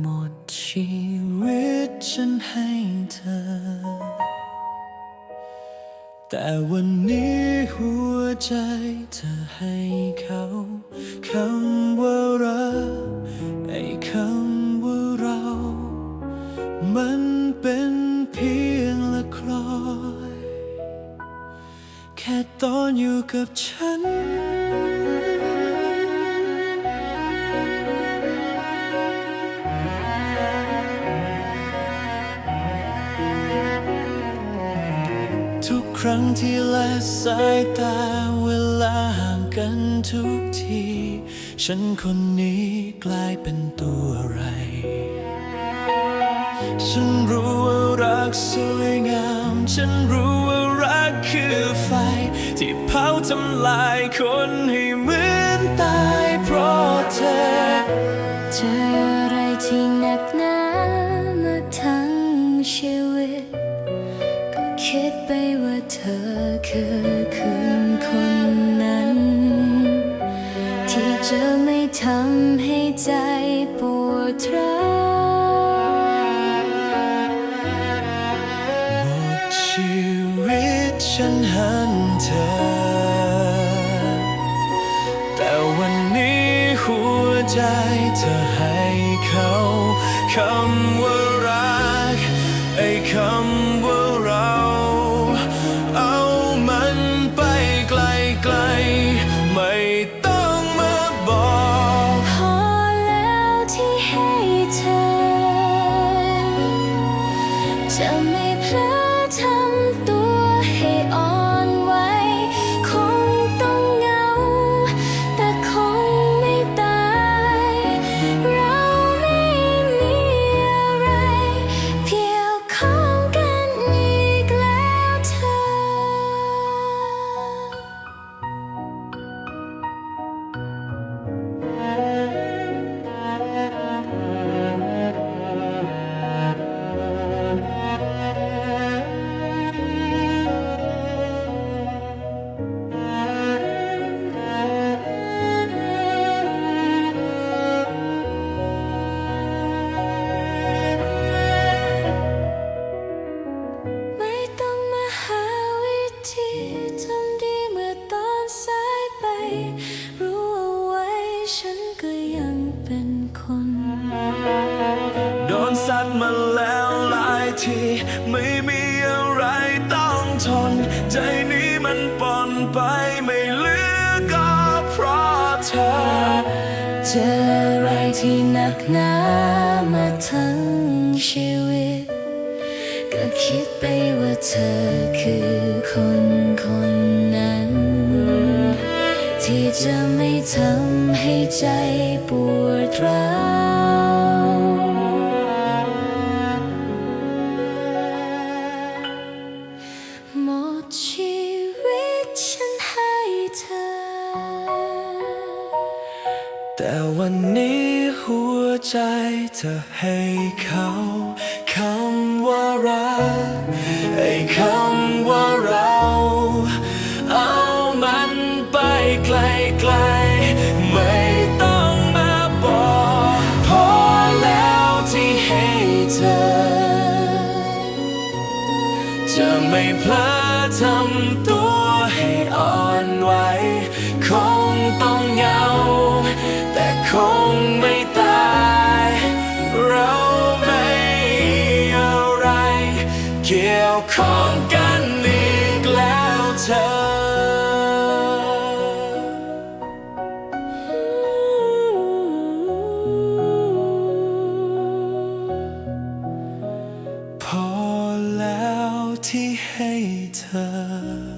หมดชีวิตฉันให้เธอ แต่วันนี้หัวใจเธอให้เขาคำว่ารักไอ้คำว่าเรา มันเป็นเพียงละครอย แค่ตอนอยู่กับฉัน ครั้งที่ละสายตาเวลาห่างกันทุกที ฉันคนนี้กลายเป็นตัวอะไร ฉันรู้ว่ารักสวยงาม ฉันรู้ว่ารักคือไฟ ที่เผาทำลายคนให้ ไปว่าเธอคือคนคนนั้น ที่จะไม่ทำให้ใจปวดร้าวหมดชีวิตฉันหันเธอ แต่วันนี้หัวใจเธอให้เขาคำว่า โดนซัดมาแล้วหลายที ไม่มีอะไรต้องทน ใจนี้มันปนไปไม่เหลือก็เพราะเธอ เจออะไรที่หนักหนามาทั้งชีวิต ก็คิดไปว่าเธอคือคนคนนั้น ที่จะไม่ทำให้ใจปวดร้าว แต่วันนี้หัวใจเธอให้เขาคำว่ารักไอ้คำว่าเรา เอามันไปไกลไกลไม่ต้องมาบอกพอแล้วที่ให้เธอ จะไม่พลาดทำตัวให้อ่อนไหวคงต้องเหงา งไม่ตาย เราไม่อะไร เกี่ยวข้อกันอีกแล้วเธอ พอแล้วที่ให้เธอ